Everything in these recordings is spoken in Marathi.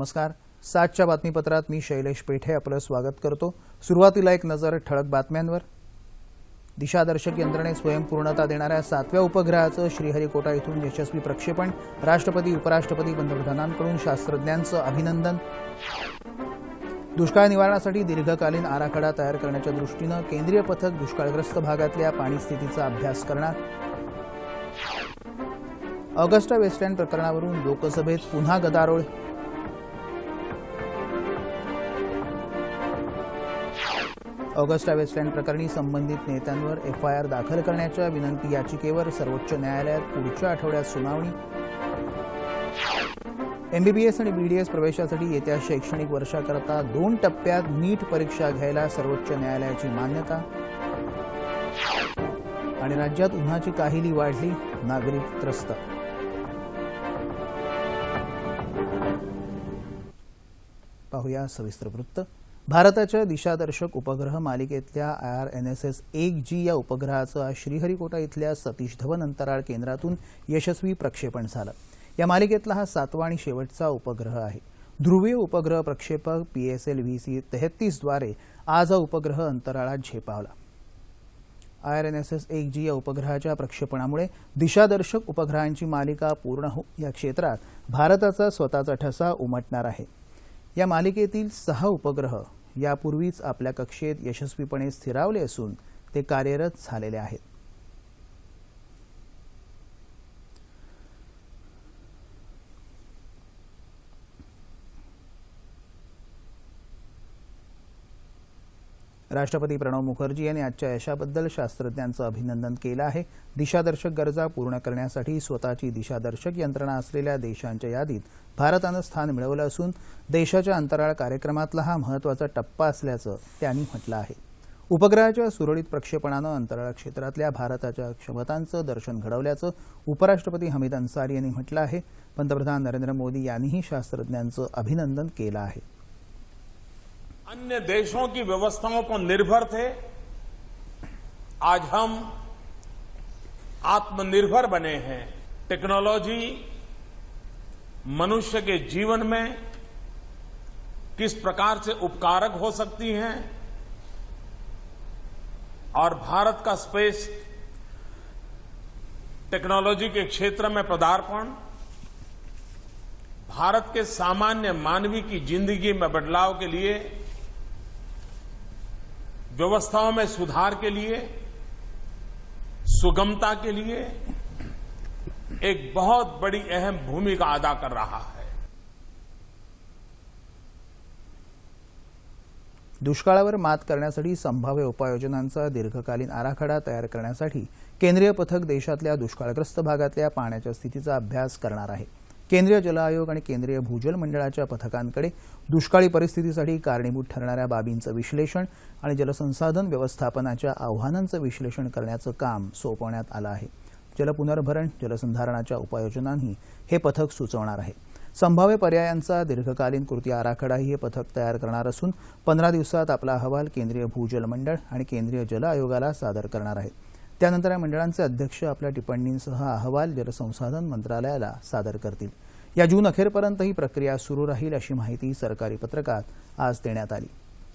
नमस्कार. सातच्या बातमीपत्रात मी शैलेश पेठे आपलं स्वागत करतो. सुरुवातीला एक नजर ठळक बातम्यांवर. दिशादर्शक यंत्रणेत स्वयंपूर्णता देणाऱ्या सातव्या उपग्रहाचं श्रीहरिकोटा इथून यशस्वी प्रक्षेपण राष्ट्रपती उपराष्ट्रपती पंतप्रधानांकडून शास्त्रज्ञांचं अभिनंदन. दुष्काळ निवारणासाठी दीर्घकालीन आराखडा तयार करण्याच्या दृष्टीनं केंद्रीय पथक दुष्काळग्रस्त भागातल्या पाणीस्थितीचा अभ्यास करणार. ऑगस्टा वेस्टलँड प्रकरणावरून लोकसभेत पुन्हा गदारोळ. ऑगस्टा वेस्टलँड प्रकरणी संबंधित नेत्यांवर एफआयआर दाखल करण्याच्या विनंती याचिकेवर सर्वोच्च न्यायालयात पुढच्या आठवड्यात सुनावणी. एमबीबीएस आणि बीडीएस प्रवेशासाठी येत्या शैक्षणिक वर्षाकरता दोन टप्प्यात नीट परीक्षा घ्यायला सर्वोच्च न्यायालयाची मान्यता. आणि राज्यात उन्हाची काहिली वाढली नागरिक त्रस्त. पाहूया सविस्तर वृत्त. भारताच्या दिशादर्शक उपग्रह मालिकेतल्या I R N S S एक जी या उपग्रहाचं आज श्रीहरिकोटा इथल्या सतीश धवन अंतराळ केंद्रातून यशस्वी प्रक्षेपण झालं. या मालिकेतला हा सातवा आणि शेवटचा उपग्रह आहे. ध्रुवीय उपग्रह प्रक्षेपक P S L V C तेहतीसद्वारे आज हा उपग्रह अंतराळात झेपावला. I R N S S एक जी या उपग्रहाच्या प्रक्षेपणामुळे दिशादर्शक उपग्रहांची मालिका पूर्ण हो या क्षेत्रात भारताचा स्वतःचा ठसा उमटणार आहे. या मालिकेतील सहा उपग्रह यापूर्वीच आपल्या कक्षेत यशस्वीपणे स्थिरावले असून ते कार्यरत झालेले आहेत. राष्ट्रपती प्रणव मुखर्जी यांनी आजच्या यशाबद्दल शास्त्रज्ञांचं अभिनंदन केलं आहे. दिशादर्शक गरजा पूर्ण करण्यासाठी स्वतःची दिशादर्शक यंत्रणा असलेल्या देशांच्या यादीत भारतानं स्थान मिळवलं असून देशाच्या अंतराळ कार्यक्रमातला हा महत्त्वाचा टप्पा असल्याचं त्यांनी म्हटलं आहे. उपग्रहाच्या सुरळीत प्रक्षेपणानं अंतराळ क्षेत्रातल्या भारताच्या क्षमतांचं दर्शन घडवल्याचं उपराष्ट्रपती हमीद अन्सारी यांनी म्हटलं आहे. पंतप्रधान नरेंद्र मोदी यांनीही शास्त्रज्ञांचं अभिनंदन केलं आहे. अन्य देशों की व्यवस्थाओं पर निर्भर थे, आज हम आत्मनिर्भर बने हैं। टेक्नोलॉजी मनुष्य के जीवन में किस प्रकार से उपकारक हो सकती है, और भारत का स्पेस टेक्नोलॉजी के क्षेत्र में पदार्पण, भारत के सामान्य मानवी की ज़िंदगी में बदलाव के लिए व्यवस्थाओं में सुधार के लिए सुगमता के लिए एक बहुत बड़ी अहम भूमिका अदा कर रहा है। दुष्काळावर मात करण्यासाठी संभाव्य उपाययोजनांचा दीर्घकालीन आराखडा तयार करण्यासाठी केंद्रीय पथक देशातल्या दुष्काळग्रस्त भागातल्या पाण्याच्या स्थितीचा अभ्यास करणार आहे. केंद्रीय जल आयोग आणि केंद्रीय भूजल मंडळाच्या पथकांकडे दुष्काळी परिस्थितीसाठी कारणीभूत ठरणाऱ्या बाबींचं विश्लेषण आणि जलसंसाधन व्यवस्थापनाच्या आव्हानांचं विश्लेषण करण्याचं काम सोपवण्यात आलं आहे. जलपुनर्भरण जलसंधारणाच्या उपाययोजनांही हे पथक सुचवणार आहे. संभाव्य पर्यायांचा दीर्घकालीन कृती आराखडाही हे पथक तयार करणार असून पंधरा दिवसात आपला अहवाल केंद्रीय भूजल मंडळ आणि केंद्रीय जल आयोगाला सादर करणार आहे. त्यानंतर या मंडळांचे अध्यक्ष आपल्या टिप्पणींसह अहवाल जलसंसाधन मंत्रालयाला सादर करतील. या जून अखेरपर्यंत ही प्रक्रिया सुरू राहील अशी माहिती सरकारी पत्रकात आज देण्यात आली.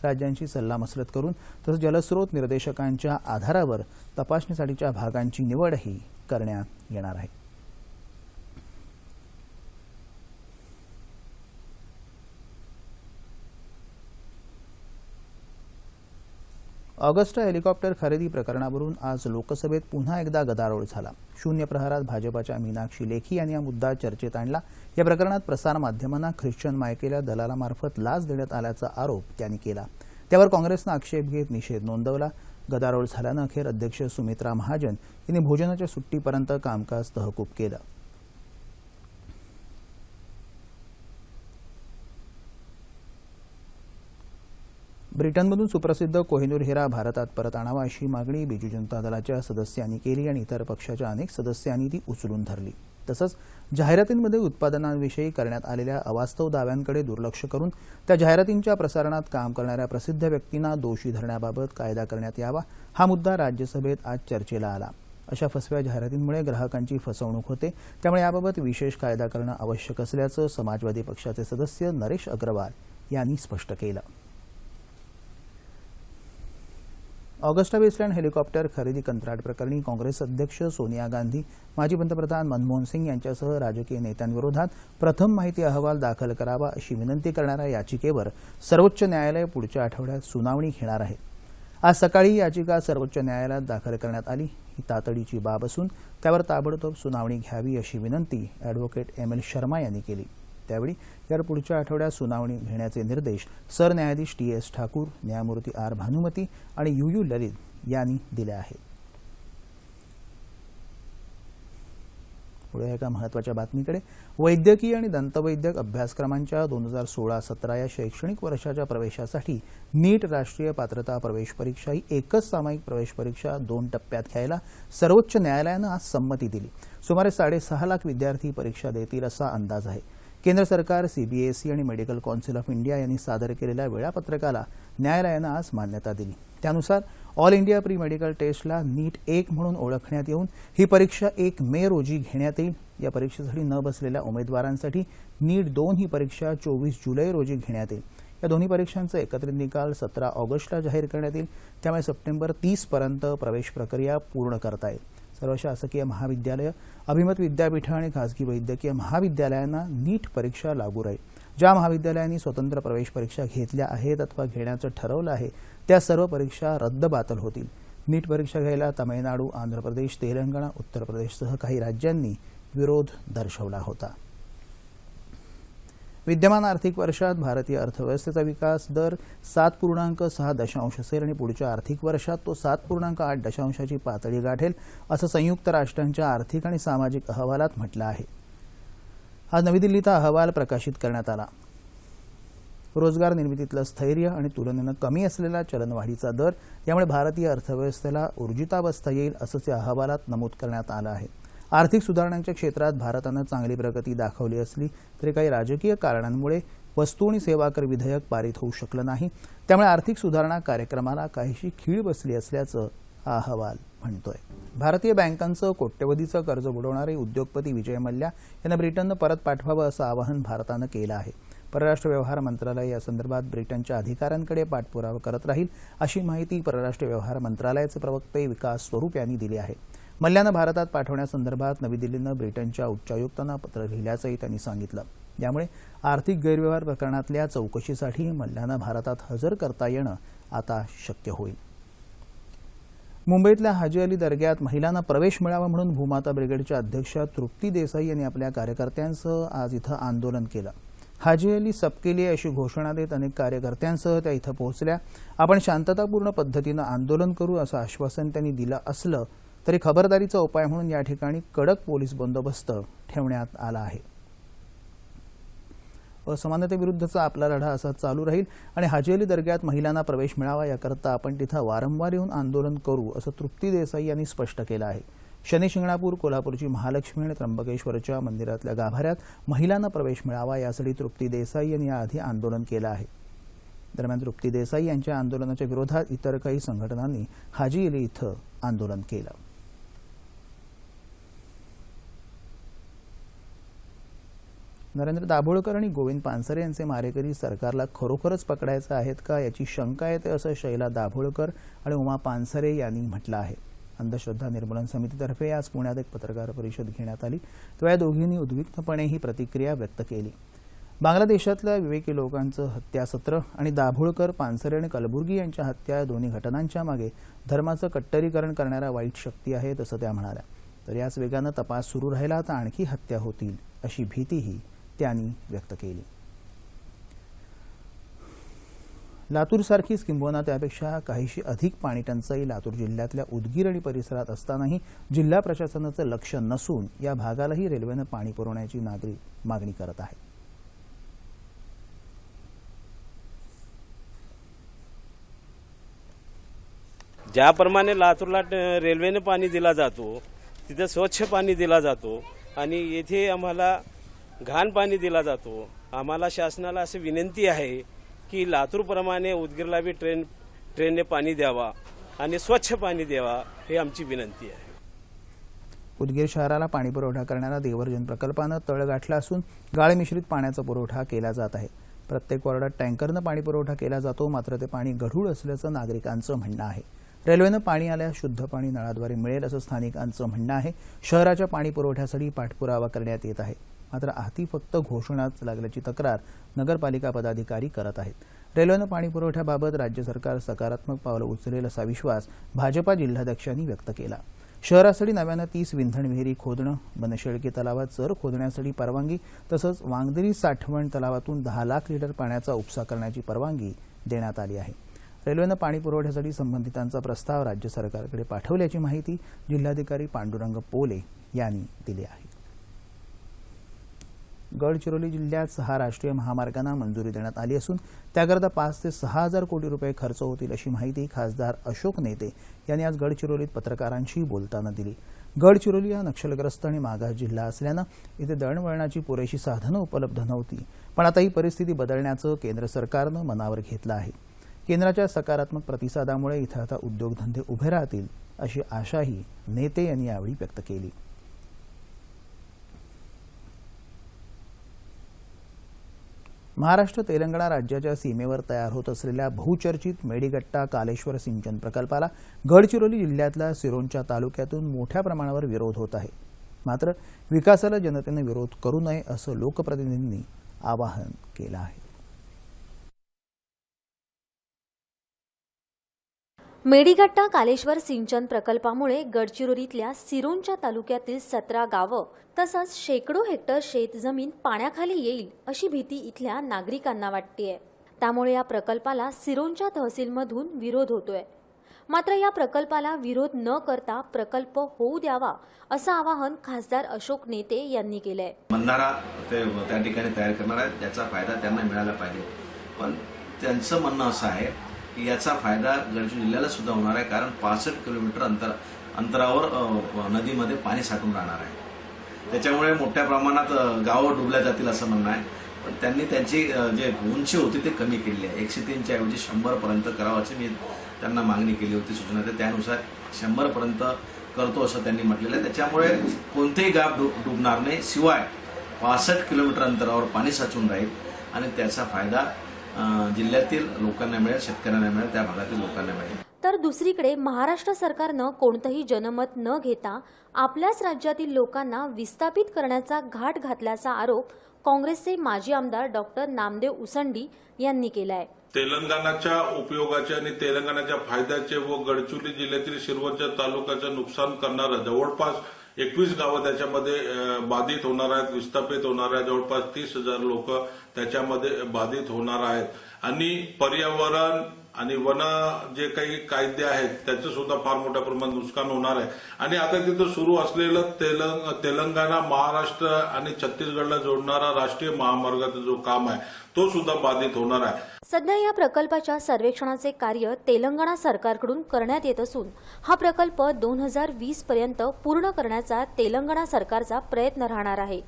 राज्यांशी सल्लामसलत करून तसंच जलस्रोत निर्देशकांच्या आधारावर तपासणीसाठीच्या भागांची निवडही करण्यात येणार आहे. ऑगस्टा हेलिकॉप्टर खरेदी प्रकरणावरून आज लोकसभेत पुन्हा एकदा गदारोळ झाला. शून्य प्रहारात भाजपाच्या मीनाक्षी लेखी यांनी हा मुद्दा चर्चेत आणला. या प्रकरणात प्रसारमाध्यमांना ख्रिश्चन मायकेल्या दलालामार्फत लाच देण्यात आल्याचा आरोप त्यांनी केला. त्यावर काँग्रेसनं आक्षेप घेत निषेध नोंदवला. गदारोळ झाल्यानं अखेर अध्यक्ष सुमित्रा महाजन यांनी भोजनाच्या सुट्टीपर्यंत कामकाज तहकूब केलं. ब्रिटनमधून सुप्रसिद्ध कोहिनूर हिरा भारतात परत आणावा अशी मागणी बीजू जनता दलाच्या सदस्यांनी केली आणि इतर पक्षाच्या अनेक सदस्यांनी ती उचलून धरली. तसंच जाहिरातींमध्ये उत्पादनांविषयी करण्यात आलेल्या अवास्तव दाव्यांकडे दुर्लक्ष करून त्या जाहिरातींच्या प्रसारणात काम करणाऱ्या प्रसिद्ध व्यक्तींना दोषी धरण्याबाबत कायदा करण्यात यावा हा मुद्दा राज्यसभेत आज चर्चेला आला. अशा फसव्या जाहिरातींमुळे ग्राहकांची फसवणूक होते. त्यामुळे याबाबत विशेष कायदा करणं आवश्यक असल्याचं समाजवादी पक्षाचे सदस्य नरेश अग्रवाल यांनी स्पष्ट केलं. ऑगस्टा वेस्टलँड हेलिकॉप्टर खरेदी कंत्राट प्रकरणी काँग्रेस अध्यक्ष सोनिया गांधी माजी पंतप्रधान मनमोहन सिंग यांच्यासह राजकीय नेत्यांविरोधात प्रथम माहिती अहवाल दाखल करावा अशी विनंती करणाऱ्या याचिकेवर सर्वोच्च न्यायालय पुढच्या आठवड्यात सुनावणी घेणार आहे. आज सकाळी ही याचिका सर्वोच्च न्यायालयात दाखल करण्यात आली. ही तातडीची बाब असून त्यावर ताबडतोब सुनावणी घ्यावी अशी विनंती अॅडव्होकेट एम एल शर्मा यांनी केली. त्यावेळी यावर पुढच्या आठवड्यात सुनावणी घेण्याचे निर्देश सरन्यायाधीश टी एस ठाकूर न्यायमूर्ती आर भानुमती आणि यू यू ललित यांनी दिले आहेत. पुढे एका महत्त्वाच्या बातमीकडे. वैद्यकीय आणि दंतवैद्यक अभ्यासक्रमांच्या दोन हजार सोळा सतरा या शैक्षणिक वर्षाच्या प्रवेशासाठी नीट राष्ट्रीय पात्रता प्रवेश परीक्षा ही एकच सामायिक प्रवेश परीक्षा दोन टप्प्यात घ्यायला सर्वोच्च न्यायालयानं आज संमती दिली. सुमारे साडेसहा लाख विद्यार्थी परीक्षा देतील असा अंदाज आहे. केंद्र सरकार सीबीएसई आणि मेडिकल कौन्सिल ऑफ इंडिया यांनी सादर केलेल्या वेळापत्रकाला न्यायालयानं आज मान्यता दिली. त्यानुसार ऑल इंडिया प्री मेडिकल टेस्टला नीट एक म्हणून ओळखण्यात येऊन ही परीक्षा एक मे रोजी घेण्यात येईल. या परीक्षेसाठी न बसलेल्या उमेदवारांसाठी नीट दोन ही परीक्षा चोवीस जुलै रोजी घेण्यात येईल. या दोन्ही परीक्षांचे एकत्रित निकाल सतरा ऑगस्टला जाहीर करण्यात येईल. त्यामुळे सप्टेंबर तीस पर्यंत प्रवेश प्रक्रिया पूर्ण करता येईल. सर्व शासकीय महाविद्यालय अभिमत विद्यापीठं आणि खासगी वैद्यकीय महाविद्यालयांना नीट परीक्षा लागू राहील. ज्या महाविद्यालयांनी स्वतंत्र प्रवेश परीक्षा घेतल्या आहेत अथवा घेण्याचं ठरवलं आहे त्या सर्व परीक्षा रद्दबातल होतील. नीट परीक्षा घ्यायला तामिळनाडू आंध्र प्रदेश तेलंगणा उत्तर प्रदेशसह काही राज्यांनी विरोध दर्शवला होता. विद्यमान आर्थिक वर्षात भारतीय अर्थव्यवस्थेचा विकास दर सात पूर्णांक सहा दशांश असेल आणि पुढच्या आर्थिक वर्षात तो सात पूर्णांक आठ दशांशाची पातळी गाठेल असं संयुक्त राष्ट्रांच्या आर्थिक आणि सामाजिक अहवालात म्हटलं आहे. आज नवी दिल्लीत हा अहवाल प्रकाशित करण्यात आला. रोजगार निर्मितीतलं स्थैर्य आणि तुलनेनं कमी असलेला चलनवाढीचा दर यामुळे भारतीय अर्थव्यवस्थेला ऊर्जितावस्था येईल असंच या अहवालात नमूद करण्यात आलं आहे. आर्थिक सुधारणांच्या क्षेत्रात भारतानं चांगली प्रगती दाखवली असली तरी काही राजकीय कारणांमुळे वस्तू आणि सेवा कर विधेयक पारित होऊ शकलं नाही. त्यामुळे आर्थिक सुधारणा कार्यक्रमाला काहीशी खीळ बसली असल्याचं हा अहवाल म्हणतोय. भारतीय बँकांचं कोट्यवधीचं कर्ज बुडवणारे उद्योगपती विजय मल्ल्या यांना ब्रिटननं परत पाठवावं असं आवाहन भारतानं केलं आहे. परराष्ट्र व्यवहार मंत्रालय या संदर्भात ब्रिटनच्या अधिकाऱ्यांकडे पाठपुरावा करत राहील अशी माहिती परराष्ट्र व्यवहार मंत्रालयाचे प्रवक्ते विकास स्वरूप यांनी दिली आहे. मल्ल्यानं भारतात पाठवण्यासंदर्भात नवी दिल्लीनं ब्रिटनच्या उच्चायुक्तांना पत्र लिहिल्याचंही त्यांनी सांगितलं. यामुळे आर्थिक गैरव्यवहार प्रकरणातल्या चौकशीसाठी मल्ल्यानं भारतात हजर करता येणं आता शक्य होईल. मुंबईतल्या हाजी अली दर्ग्यात महिलांना प्रवेश मिळावा म्हणून भूमाता ब्रिगेडच्या अध्यक्षा तृप्ती देसाई यांनी आपल्या कार्यकर्त्यांसह आज इथं आंदोलन केलं. हाजी अली सबकेली अशी घोषणा देत अनेक कार्यकर्त्यांसह त्या इथं पोहोचल्या. आपण शांततापूर्ण पद्धतीनं आंदोलन करू असं आश्वासन त्यांनी दिलं असलं तरी खबरदारीचा उपाय म्हणून या ठिकाणी कडक पोलीस बंदोबस्त ठेवण्यात आला आहे. असमानतेविरुद्धचा आपला लढा असा चालू राहील आणि हाजी अली दर्ग्यात महिलांना प्रवेश मिळावा याकरता आपण तिथं वारंवार येऊन आंदोलन करू असं तृप्ती देसाई यांनी स्पष्ट केलं आहे. शनी शिंगणापूर कोल्हापूरची महालक्ष्मी आणि त्र्यंबकेश्वरच्या मंदिरातल्या गाभाऱ्यात महिलांना प्रवेश मिळावा यासाठी तृप्ती देसाई यांनी याआधी आंदोलन केलं आहे. दरम्यान तृप्ती देसाई यांच्या आंदोलनाच्या विरोधात इतर काही संघटनांनी हाजी अली इथं आंदोलन केलं. नरेंद्र दाभोळकर आणि गोविंद पानसरे यांचे मारेकरी सरकारला खरोखरच पकडायचं आहेत का याची शंका येते असं शैला दाभोळकर आणि उमा पानसरे यांनी म्हटलं आहे. अंधश्रद्धा निर्मूलन समितीतर्फे आज पुण्यात एक पत्रकार परिषद घेण्यात आली. तेव्हा या दोघींनी उद्विग्नपणे ही प्रतिक्रिया व्यक्त केली. बांगलादेशातल्या विवेकी लोकांचं हत्यासत्र आणि दाभोळकर पानसरे आणि कलबुर्गी यांच्या हत्या या दोन्ही घटनांच्या मागे धर्माचं कट्टरीकरण करणाऱ्या वाईट शक्ती आहेत असं त्या म्हणाल्या. तर याच वेगानं तपास सुरू राहिला तर आणखी हत्या होतील अशी भीतीही त्यांनी व्यक्त केली. लातूरसारखीच किंबहुना त्यापेक्षा काहीशी अधिक पाणी टंचाई लातूर जिल्ह्यातल्या उदगीर आणि परिसरात असतानाही जिल्हा प्रशासनाचं लक्ष नसून या भागालाही रेल्वेनं पाणी पुरवण्याची नागरिक मागणी करत आहे. ज्याप्रमाणे लातूरला ट- रेल्वेने पाणी दिला जातो तिथे स्वच्छ पाणी दिला जातो आणि येथे आम्हाला घाण पाणी दिला जातो. आम्हाला शासनाला अशी विनंती आहे की लातूरप्रमाणे उदगीरला बी ट्रेन ट्रेनने पाणी द्यावा आणि स्वच्छ पाणी द्यावा हे आमची विनंती आहे. उदगीर शहराला पाणीपुरवठा करणाऱ्या देवर्जन प्रकल्पानं तळ गाठला असून गाळ मिश्रित पाण्याचा पुरवठा केला जात आहे. प्रत्येक वॉर्डात टँकरनं पाणीपुरवठा केला जातो मात्र ते पाणी गढूळ असल्याचं नागरिकांचं म्हणणं आहे. रेल्वेनं पाणी आल्यास शुद्ध पाणी नळाद्वारे मिळेल असं स्थानिकांचं म्हणणं आहे. शहराच्या पाणी पुरवठ्यासाठी पाठपुरावा करण्यात येत आहे. मात्र हाती फक्त घोषणाच लागल्याची तक्रार नगरपालिका पदाधिकारी करत आहेत. रेल्वेनं पाणीपुरवठ्याबाबत राज्य सरकार सकारात्मक पावलं उचलेल असा विश्वास भाजपा जिल्हाध्यक्षांनी व्यक्त केला. शहरासाठी नव्यानं तीस विंधण विहिरी खोदणं बनशेळकी तलावात चर खोदण्यासाठी परवानगी तसंच वांगदरी साठवण तलावातून दहा लाख लिटर पाण्याचा उपसा करण्याची परवानगी देण्यात आली आहे. रेल्वेनं पाणी पुरवठ्यासाठी संबंधितांचा प्रस्ताव राज्य सरकारकडे पाठवल्याची माहिती जिल्हाधिकारी पांडुरंग पोले यांनी दिली आहे. गडचिरोली जिल्ह्यात सहा राष्ट्रीय महामार्गांना मंजुरी देण्यात आली असून त्याकरता पाच ते सहा हजार कोटी रुपये खर्च होतील अशी माहिती खासदार अशोक नेते यांनी आज गडचिरोलीत पत्रकारांशी बोलताना दिली. गडचिरोली हा नक्षलग्रस्त आणि मागास जिल्हा असल्यानं इथे दळणवळणाची पुरेशी साधनं उपलब्ध नव्हती. पण आता ही परिस्थिती बदलण्याचं केंद्र सरकारनं मनावर घेतलं आहे. केंद्राच्या सकारात्मक प्रतिसादामुळे इथं आता उद्योगधंदे उभे राहतील अशी आशाही नेते यांनी यावेळी व्यक्त केली. महाराष्ट्र तेलंगणा राज्याच्या सीमेवर तयार होत असलेल्या बहुचर्चित मेडीगट्टा कालेश्वर सिंचन प्रकल्पाला गडचिरोली जिल्ह्यातल्या सिरोंच्या तालुक्यातून मोठ्या प्रमाणावर विरोध होत आहे. मात्र विकासाला जनतेने विरोध करू नये असं लोकप्रतिनिधींनी आवाहन केलं आहे. मेडीगट्टा कालेश्वर सिंचन प्रकल्पामुळे गडचिरोलीतल्या सिरोंच्या तालुक्यातील सतरा गावं तसंच शेकडो हेक्टर शेतजमीन पाण्याखाली येईल अशी भीती इथल्या नागरिकांना वाटतेय. त्यामुळे या प्रकल्पाला सिरोंच्या तहसीलमधून विरोध होतोय. मात्र या प्रकल्पाला विरोध न करता प्रकल्प होऊ द्यावा असं आवाहन खासदार अशोक नेते यांनी केलंय. बंधारा त्या ठिकाणी तयार करणार आहेत. त्याचा फायदा त्यांना मिळाला पाहिजे. पण त्यांचं म्हणणं असं आहे याचा फायदा गडचिरोली जिल्ह्याला सुद्धा होणार आहे कारण पासष्ट किलोमीटर अंतर अंतरावर नदीमध्ये पाणी साठून राहणार आहे. त्याच्यामुळे मोठ्या प्रमाणात गावं डुबल्या जातील असं म्हणणं आहे. पण त्यांनी त्यांची जे उंची होती ते कमी केली आहे. एकशे तीनच्या ऐवजी शंभर पर्यंत करावाची मी त्यांना मागणी केली होती सूचना तर त्यानुसार शंभर पर्यंत करतो असं त्यांनी म्हटलेलं आहे. त्याच्यामुळे कोणतेही गाव डुब डुबणार नाही. शिवाय पासष्ट किलोमीटर अंतरावर पाणी साचून राहील. आणि त्याचा फायदा जिल्ह्यातील लोकांना मिळेल शेतकऱ्यांना मिळेल त्या भागातील लोकांना मिळेल. तर दुसरीकडे महाराष्ट्र सरकारनं कोणतंही जनमत न घेता आपल्याच राज्यातील लोकांना विस्थापित करण्याचा घाट घातल्याचा आरोप काँग्रेसचे माजी आमदार डॉक्टर नामदेव उसंडी यांनी केलाय. तेलंगणाच्या उपयोगाचे आणि तेलंगणाच्या फायद्याचे व गडचिरोली जिल्ह्यातील शिरवरच्या तालुक्याचं नुकसान करणारं जवळपास एकवीस गावं त्याच्यामध्ये बाधित होणार आहेत विस्थापित होणार आहेत जवळपास तीस हजार लोक त्याच्यामध्ये बाधित होणार आहेत. आणि पर्यावरण आणि वन जे काही कायदे आहेत त्याचं सुद्धा फार मोठ्या प्रमाणात नुकसान होणार आहे. आणि आता तिथं सुरू असलेलं तेलंग तेलंगणा महाराष्ट्र आणि छत्तीसगडला जोडणारा राष्ट्रीय महामार्गाचं जो काम आहे तो सुद्धा बाधित होणार आहे. सध्या या प्रकल्पाच्या सर्वेक्षणाचे कार्य तेलंगणा सरकारकडून करण्यात येत असून हा प्रकल्प दोन हजार वीस पर्यंत पूर्ण करण्याचा तेलंगणा सरकारचा प्रयत्न राहणार आहे.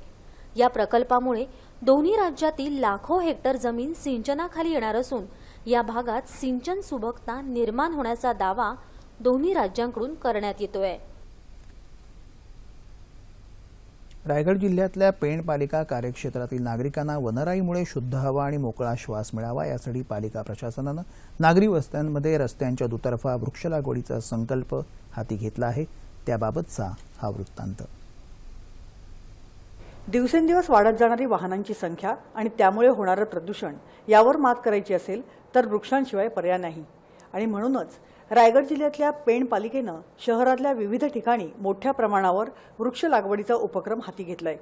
या प्रकल्पामुळे दोन्ही राज्यातील लाखो हेक्टर जमीन सिंचनाखाली येणार असून या भागात सिंचन सुबकता निर्माण होण्याचा दावा दोन्ही राज्यांकडून करण्यात येतोय. रायगड जिल्ह्यातल्या पेण पालिका कार्यक्षेत्रातील नागरिकांना वनराईमुळे शुद्ध हवा आणि मोकळा श्वास मिळावा यासाठी पालिका प्रशासनानं नागरी वस्त्यांमध्ये रस्त्यांच्या दुतर्फा वृक्ष लागवडीचा संकल्प हाती घेतला आहे. त्याबाबतचा हा वृत्तांत. दिवसेंदिवस वाढत जाणारी वाहनांची संख्या आणि त्यामुळे होणारं प्रदूषण यावर मात करायची असेल तर वृक्षांशिवाय पर्याय नाही. आणि म्हणूनच रायगड जिल्ह्यातल्या पेण पालिकेनं शहरातल्या विविध ठिकाणी मोठ्या प्रमाणावर वृक्ष लागवडीचा उपक्रम हाती घेतलाय.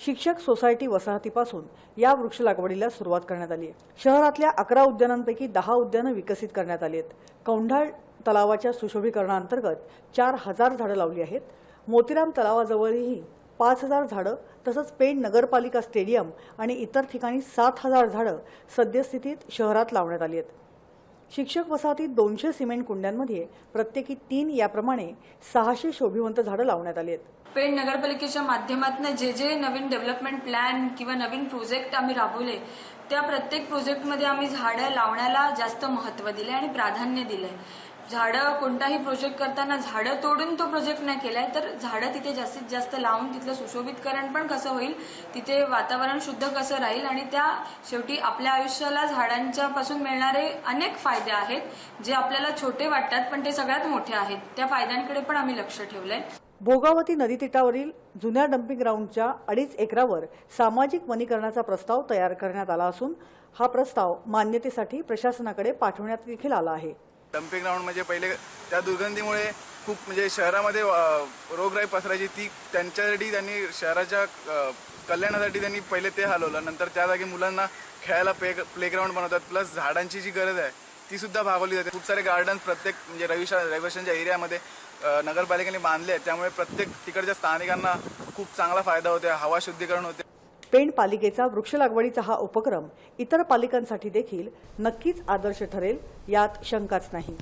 शिक्षक सोसायटी वसाहतीपासून या वृक्ष लागवडीला सुरुवात करण्यात आली आहे शहरातल्या अकरा उद्यानांपैकी दहा उद्यानं विकसित करण्यात आली आहेत कौंढाळ तलावाच्या सुशोभीकरणाअंतर्गत चार हजार झाडं लावली आहेत. मोतीराम तलावाजवळही पाच हजार झाडं तसंच पेण नगरपालिका स्टेडियम आणि इतर ठिकाणी सात हजार झाडं सद्यस्थितीत शहरात लावण्यात आली आहेत शिक्षक वसाहतीत दोनशे सिमेंट कुंड्यांमध्ये प्रत्येकी तीन याप्रमाणे सहाशे शोभिवंत झाडं लावण्यात आली आहेत. पेण नगरपालिकेच्या माध्यमातून जे जे नवीन डेव्हलपमेंट प्लॅन किंवा नवीन प्रोजेक्ट आम्ही राबवले त्या प्रत्येक प्रोजेक्टमध्ये आम्ही झाडं लावण्याला जास्त महत्त्व दिले आणि प्राधान्य दिले झाडं कोणताही प्रोजेक्ट करताना झाडं तोडून तो प्रोजेक्ट नाही केलाय तर झाडं तिथे जास्तीत जास्त लावून तिथलं सुशोभितकरण पण कसं होईल तिथे वातावरण शुद्ध कसं राहील आणि त्या शेवटी आपल्या आयुष्याला झाडांच्या पासून मिळणारे अनेक फायदे आहेत जे आपल्याला छोटे वाटतात पण ते सगळ्यात मोठे आहेत. त्या फायद्यांकडे पण आम्ही लक्ष ठेवलंय. भोगावती नदीतिटावरील जुन्या डम्पिंग ग्राउंडच्या अडीच एकरावर सामाजिक वनीकरणाचा प्रस्ताव तयार करण्यात आला असून हा प्रस्ताव मान्यतेसाठी प्रशासनाकडे पाठवण्यात देखील आला आहे. डम्पिंग ग्राउंड म्हणजे पहिले त्या दुर्गंधीमुळे खूप म्हणजे शहरामध्ये रोगराई पसरायची. ती त्यांच्यासाठी त्यांनी शहराच्या कल्याणासाठी त्यांनी पहिले ते हलवलं. नंतर त्या जागी मुलांना खेळायला प्ले प्लेग्राऊंड बनवतात. प्लस झाडांची जी गरज आहे ती सुद्धा भागवली जाते. खूप सारे गार्डन्स प्रत्येक म्हणजे रविशा रविशनच्या एरियामध्ये नगरपालिकेने बांधले आहेत. त्यामुळे प्रत्येक तिकडच्या स्थानिकांना खूप चांगला फायदा होतो हवा शुद्धीकरण होते. पेण पालिकेचा वृक्ष लागवडीचा हा उपक्रम इतर पालिकांसाठी देखील नक्कीच आदर्श ठरेल यात शंकाच नाही.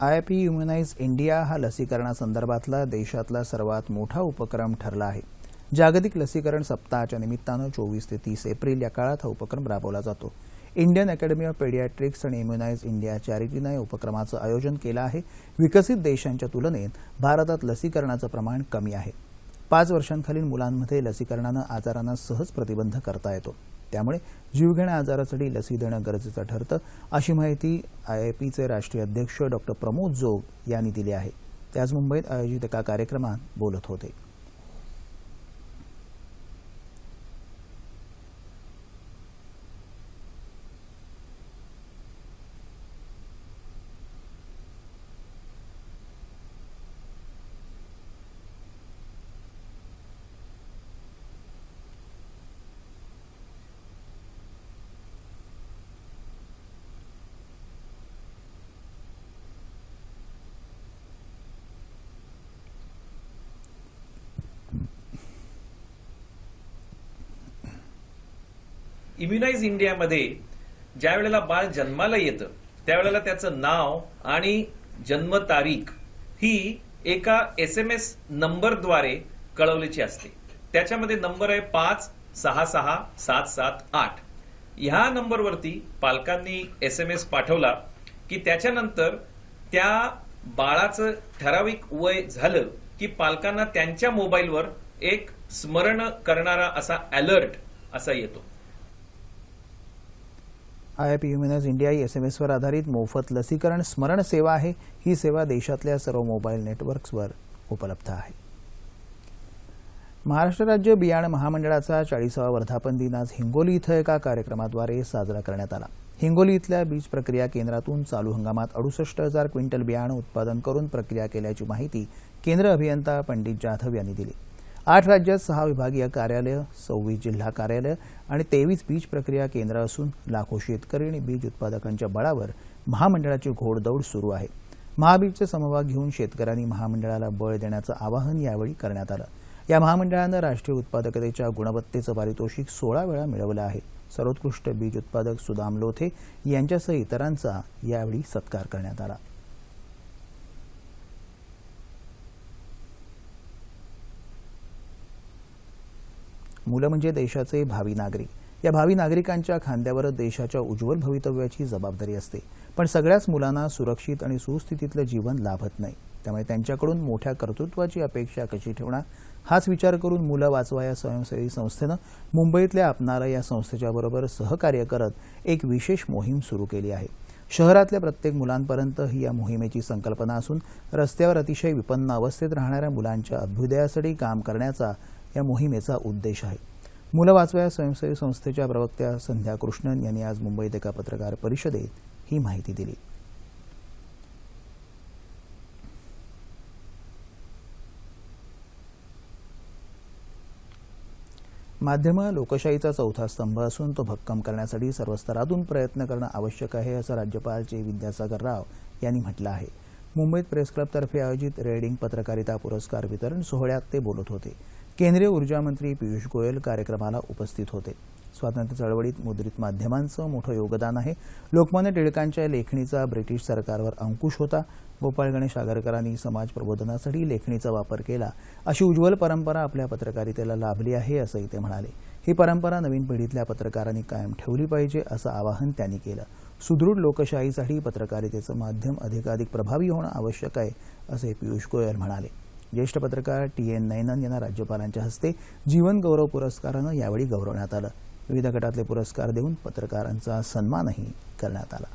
आय पी इम्युनाइज इंडिया हा लसीकरणासंदर्भातला देशातला सर्वात मोठा उपक्रम ठरला आहे. जागतिक लसीकरण सप्ताहाच्या निमित्तानं चोवीस ते तीस एप्रिल या काळात हा उपक्रम राबवला जातो. इंडियन अकॅडमी ऑफ पेडियाट्रिक्स आणि इम्युनाइज इंडिया चॅरिटीनं या उपक्रमाचं आयोजन केलं आहे. विकसित देशांच्या तुलनेत भारतात लसीकरणाचं प्रमाण कमी आहे. पाच वर्षांखालील मुलांमध्ये लसीकरणानं आजारांना सहज प्रतिबंध करता येतो. त्यामुळे जीवघेण्या आजारासाठी लसी देणं गरजेचं ठरतं अशी माहिती आयआयपीचे राष्ट्रीय अध्यक्ष डॉक्टर प्रमोद जोग यांनी दिली आहे. ते आज मुंबईत आयोजित एका कार्यक्रमात बोलत होते. इम्युनाइज इंडियामध्ये ज्या वेळेला बाळ जन्माला येतं त्यावेळेला त्याचं नाव आणि जन्मतारीख ही एका एस एम एस नंबरद्वारे कळवलीची असते. त्याच्यामध्ये नंबर आहे पाच सहा सहा सात सात आठ. ह्या नंबरवरती पालकांनी एस एम एस पाठवला की त्याच्यानंतर त्या बाळाचं ठराविक वय झालं की पालकांना त्यांच्या मोबाईलवर एक स्मरण करणारा असा अलर्ट असा येतो. आयआयपी इम्युनाइज इंडिया ही एसएमएसवर आधारित मोफत लसीकरण स्मरण सेवा आहे. ही सेवा देशातल्या सर्व मोबाईल नेटवर्क्सवर उपलब्ध आहे. महाराष्ट्र राज्य बियाणं महामंडळाचा चाळीसावा वर्धापन दिन आज हिंगोली इथं एका कार्यक्रमाद्वारे साजरा करण्यात आला. हिंगोली इथल्या बीज प्रक्रिया केंद्रातून चालू हंगामात अडुसष्ट हजार क्विंटल बियाणं उत्पादन करून प्रक्रिया केल्याची माहिती केंद्र अभियंता पंडित जाधव यांनी दिली. आठ राज्यात सहा विभागीय कार्यालय सव्वीस जिल्हा कार्यालय आणि तेवीस बीज प्रक्रिया केंद्र असून लाखो शेतकरी आणि बीज उत्पादकांच्या बळावर महामंडळाची घोडदौड सुरू आहे. महाबीजचे समभाग घेऊन शेतकऱ्यांनी महामंडळाला बळ देण्याचं आवाहन यावेळी करण्यात आलं. या महामंडळानं राष्ट्रीय उत्पादकतेच्या गुणवत्तेचं पारितोषिक सोळा वेळा मिळवलं आहे. सर्वोत्कृष्ट बीज उत्पादक सुदाम लोथे यांच्यासह इतरांचा यावेळी सत्कार करण्यात आला. मुलं म्हणजे देशाचे भावी नागरिक. या भावी नागरिकांच्या खांद्यावर देशाच्या उज्ज्वल भवितव्याची जबाबदारी असते. पण सगळ्याच मुलांना सुरक्षित आणि सुस्थितीतलं जीवन लाभत नाही. त्यामुळे त्यांच्याकडून मोठ्या कर्तृत्वाची अपेक्षा कशी ठेवणार हाच विचार करून मुलं वाचवा या स्वयंसेवी संस्थेनं मुंबईतल्या आपणारा या संस्थेच्या बरोबर सहकार्य करत एक विशेष मोहीम सुरू केली आहे. शहरातल्या प्रत्येक मुलांपर्यंत ही या मोहिमेची संकल्पना असून रस्त्यावर अतिशय विपन्न अवस्थेत राहणाऱ्या मुलांच्या अभ्युदयासाठी काम करण्याचा या मोहिमेचा उद्देश आहे. मुलं वाचव्या स्वयंसेवी संस्थेच्या प्रवक्त्या संध्या कृष्णन यांनी आज मुंबईत एका पत्रकार परिषदेत ही माहिती दिली. माध्यमं लोकशाहीचा चौथा स्तंभ असून तो भक्कम करण्यासाठी सर्व स्तरातून प्रयत्न करणं आवश्यक आहे असं राज्यपाल चे विद्यासागर राव यांनी म्हटलं आहे. मुंबईत प्रेस क्लबतर्फे आयोजित रेडिंग पत्रकारिता पुरस्कार वितरण सोहळ्यात ते बोलत होते. केंद्रीय ऊर्जा मंत्री पियुष गोयल कार्यक्रमाला उपस्थित होते. स्वातंत्र्य चळवळीत मुद्रित माध्यमांचं मोठं योगदान आहे. लोकमान्य टिळकांच्या लेखणीचा ब्रिटिश सरकारवर अंकुश होता. गोपाळ गणेश आगरकरांनी समाज प्रबोधनासाठी लेखणीचा वापर केला. अशी उज्ज्वल परंपरा आपल्या पत्रकारितेला लाभली आहे असंही ते म्हणाले. ही परंपरा नवीन पिढीतल्या पत्रकारांनी कायम ठेवली पाहिजे असं आवाहन त्यांनी केलं. सुदृढ लोकशाहीसाठी पत्रकारितेचं माध्यम अधिकाधिक प्रभावी होणं आवश्यक आहे असे पियुष गोयल म्हणाले. ज्येष्ठ पत्रकार टी एन नैनन यांना राज्यपालांच्या हस्ते जीवन गौरव पुरस्कारानं यावेळी गौरवण्यात आलं. विविध गटातले पुरस्कार देऊन पत्रकारांचा सन्मानही करण्यात आला.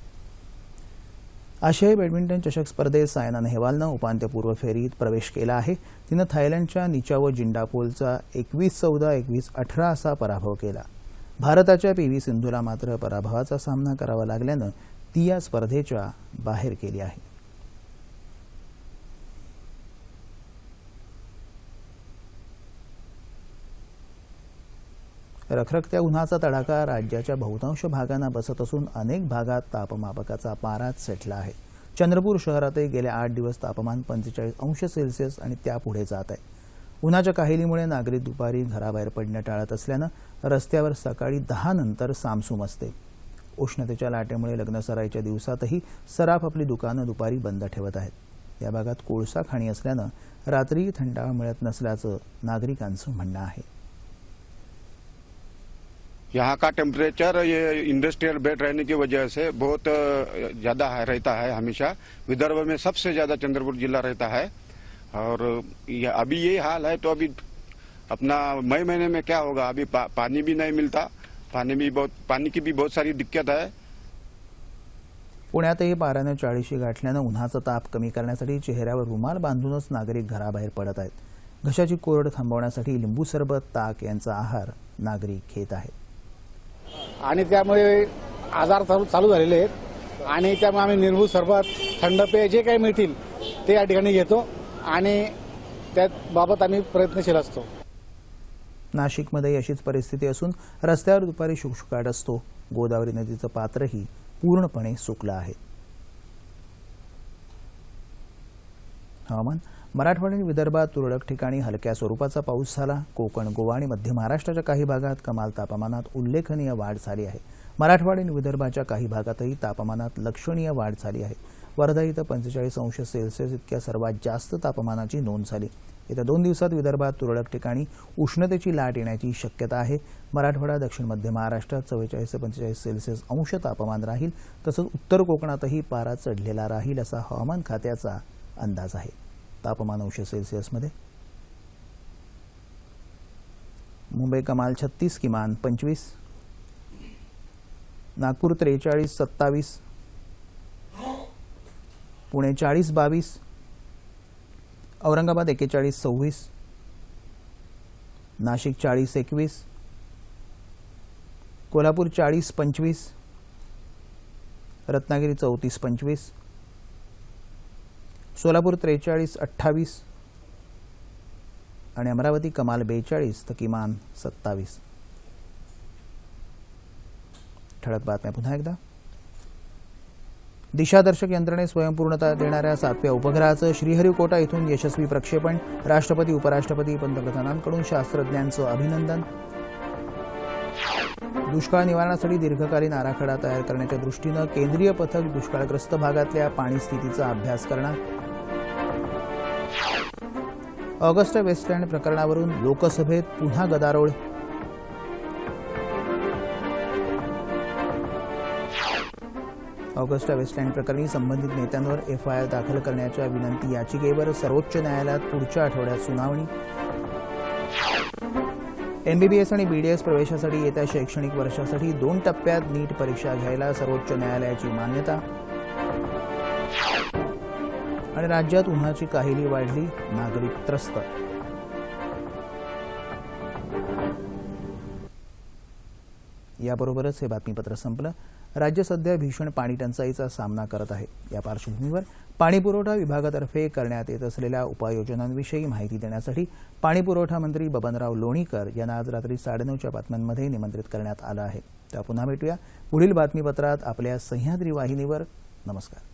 आशियाई बॅडमिंटन चषक स्पर्धेत सायना नेहवालनं उपांत्यपूर्व फेरीत प्रवेश केला आहे. तिनं थायलंडच्या निचावो जिंडापोलचा एकवीस चौदा एकवीस अठरा असा पराभव केला. भारताच्या पी व्ही सिंधूला मात्र पराभवाचा सामना करावा लागल्यानं ती या स्पर्धेच्या बाहेर केली आहे. रखरखत्या उन्हाचा तडाखा राज्याच्या बहुतांश भागांना बसत असून अनेक भागात तापमापकाचा पारा सेटला आहे. चंद्रपूर शहरातही गेले आठ दिवस तापमान पंचेचाळीस अंश सेल्सिअस आणि त्यापुढे जात आहे. उन्हाच्या काहिलीमुळे नागरिक दुपारी घराबाहेर पडणं टाळत असल्यानं रस्त्यावर सकाळी दहा नंतर सामसूम असते. उष्णतेच्या लाटेमुळे लग्नसराईच्या दिवसातही सराफ आपली दुकानं दुपारी बंद ठेवत आहेत. या भागात कोळसा खाणी असल्यानं रात्री थंडावा मिळत नसल्याचं नागरिकांचं म्हणणं आहे. यहाँ का टेम्परेचर ये इंडस्ट्रियल बेल्ट रहने की वजह से बहुत ज़्यादा है- रहता है हमेशा। विदर्भ में सबसे ज़्यादा चंद्रपुर जिला रहता है। और अभी यही हाल है तो अभी अपना मई महीने में क्या होगा? अभी पा, पानी भी नहीं मिलता। पानी भी बहुत पानी की भी बहुत सारी दिक्कत है। पुण्यातही पाऱ्यानं चाळीशी गाठल्यानं उन्हाचा ताप कमी करण्यासाठी चेहऱ्यावर रुमाल बांधूनच नागरिक पडत आहेत. घशाची कोरड थांबवण्यासाठी लिंबू सरबत ताक आहार नागरिक घेत आहेत. आणि त्यामुळे आजार चालू चालू झालेले आहेत. आणि त्यामुळे आम्ही निर्भू सरबत थंड पेय जे काही मिळतील ते या ठिकाणी घेतो. आणि त्याबाबत आम्ही प्रयत्नशील असतो. नाशिकमध्ये अशीच परिस्थिती असून रस्त्यावर दुपारी शुकशुकाट असतो. गोदावरी नदीचं पात्रही पूर्णपणे सुकलं आहे. हवामान मराठवाडा आणि विदर्भात तुरळक ठिकाणी हलक्या स्वरूपाचा पाऊस झाला. कोकण गोवा आणि मध्य महाराष्ट्राच्या काही भागात कमाल तापमानात उल्लेखनीय वाढ झाली आहे. मराठवाडा आणि विदर्भाच्या काही भागातही तापमानात लक्षणीय वाढ झाली आहे. वर्धा इथं पंचेचाळीस अंश सेल्सिअस इतक्या सर्वात जास्त तापमानाची नोंद झाली. येत्या दोन दिवसात विदर्भात तुरळक ठिकाणी उष्णतेची लाट येण्याची शक्यता आहे. मराठवाडा दक्षिण मध्य महाराष्ट्रात चव्वेचाळीस ते पंचेचाळीस सेल्सिअस अंश तापमान राहील. तसंच उत्तर कोकणातही पारा चढलेला राहील असा हवामान खात्याचा अंदाज आहे. तापमान अंश सेल्सिअसमध्ये. मुंबई कमाल छत्तीस किमान पंचवीस. नागपूर त्रेचाळीस सत्तावीस. पुणे चाळीस बावीस. औरंगाबाद एकेचाळीस सव्वीस. नाशिक चाळीस एकवीस. कोल्हापूर चाळीस पंचवीस. रत्नागिरी चौतीस पंचवीस. सोलापूर त्रेचाळीस अठ्ठावीस आणि अमरावती कमाल बेचाळीस तर किमान सत्तावीस. ठळक बातम्या पुन्हा एकदा. दिशादर्शक यंत्रणे स्वयंपूर्णता देणाऱ्या सातव्या उपग्रहाचं श्रीहरिकोटा इथून यशस्वी प्रक्षेपण राष्ट्रपती उपराष्ट्रपती पंतप्रधानांकडून शास्त्रज्ञांचं अभिनंदन. दुष्काळ निवारणासाठी दीर्घकालीन आराखडा तयार करण्याच्या दृष्टीनं केंद्रीय पथक दुष्काळग्रस्त भागातल्या पाणी स्थितीचा अभ्यास करणार. ऑगस्ट वेस्टलँड प्रकरणावरून लोकसभेत पुन्हा गदारोळ. ऑगस्टा वेस्टलँड प्रकरणी संबंधित नेत्यांवर एफआयआर दाखल करण्याच्या विनंती याचिकेवर सर्वोच्च न्यायालयात पुढच्या आठवड्यात सुनावणी. एमबीबीएस आणि बीडीएस प्रवेशासाठी येत्या शैक्षणिक वर्षासाठी दोन टप्प्यात नीट परीक्षा घ्यायला सर्वोच्च न्यायालयाची मान्यता. आणि राज्यात उन्हाची काहिली वाढली नागरिक त्रस्त. याबरोबरच हे बातमीपत्र संपलं. राज्य सध्या भीषण पाणी टंचाईचा सामना करत आहे. या पार्श्वभूमीवर पाणीपुरवठा विभागातर्फे करण्यात येत असलेल्या उपाययोजनांविषयी माहिती देण्यासाठी पाणीपुरवठा मंत्री बबनराव लोणीकर यांना आज रात्री साडेनऊच्या बातम्यांमध्ये निमंत्रित करण्यात आलं आहे. त्या पुन्हा भेटूया. पुढील बातमीपत्रात आपल्या सह्याद्री वाहिनीवर. नमस्कार.